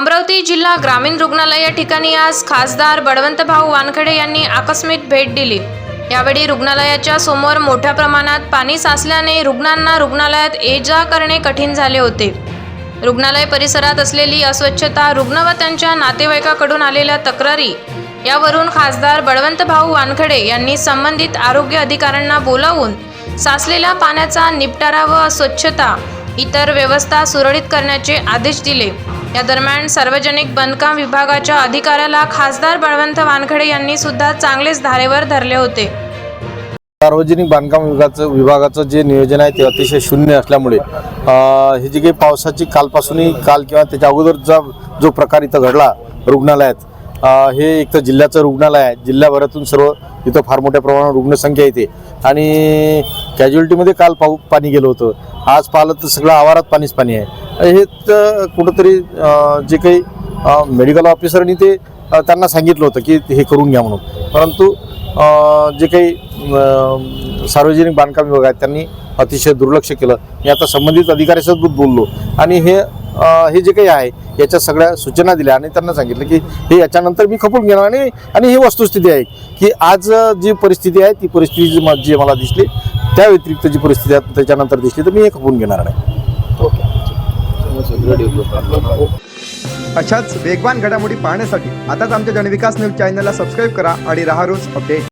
अमरावती जिल्हा ग्रामीण रुग्णालय या ठिकाणी आज खासदार बळवंतभाऊ वानखडे यांनी आकस्मिक भेट दिली. यावेळी रुग्णालयाच्या समोर मोठ्या प्रमाणात पाणी साचल्याने रुग्णांना रुग्णालयात ये जा करणे कठीण झाले होते. रुग्णालय परिसरात असलेली अस्वच्छता रुग्ण व त्यांच्या नातेवाईकाकडून आलेल्या तक्रारी यावरून खासदार बळवंतभाऊ वानखडे यांनी संबंधित आरोग्य अधिकाऱ्यांना बोलावून साचलेल्या पाण्याचा निपटारा व स्वच्छता इतर व्यवस्था सुरळीत करण्याचे आदेश दिले. या दरम्यान सार्वजनिक बांधकाम विभागाच्या अधिकाऱ्याला खासदार बळवंत वानखडे यांनी सुद्धा चांगलेच धारेवर धरले होते. सार्वजनिक बांधकाम विभागाचं विभागाचं जे नियोजन आहे ते अतिशय शून्य असल्यामुळे हे जी काही पावसाची कालपासूनही काल किंवा त्याच्या अगोदरचा जो प्रकार इथं घडला रुग्णालयात हे एक तर जिल्ह्याचं रुग्णालय आहे. जिल्ह्याभरातून सर्व इथं फार मोठ्या प्रमाणात रुग्णसंख्या येते. आणि कॅज्युअल्टीमध्ये काल पाऊ पाणी गेलं होतं. आज पाहिलं तर सगळं आवारात पाणीच पाणी आहे. हे तर कुठंतरी जे काही मेडिकल ऑफिसरनी ते त्यांना सांगितलं होतं की हे करून घ्या म्हणून. परंतु जे काही सार्वजनिक बांधकाम विभाग आहेत त्यांनी अतिशय दुर्लक्ष केलं. मी आता संबंधित अधिकाऱ्यासोबत बोललो. आणि हे हे जे काही आहे याच्या सगळ्या सूचना दिल्या आणि त्यांना सांगितलं की हे याच्यानंतर मी खपून घेणार आणि आणि ही वस्तुस्थिती आहे की आज जी परिस्थिती आहे ती परिस्थिती जी म- जी मला दिसली त्या व्यतिरिक्त जी परिस्थिती आहे त्याच्यानंतर दिसली तर मी हे खपून घेणार नाही अशाच वेगवान घडामोडी पाहण्यासाठी आताच आमच्या जनविकास न्यूज चॅनलला सबस्क्राईब करा आणि राहा रोज अपडेट.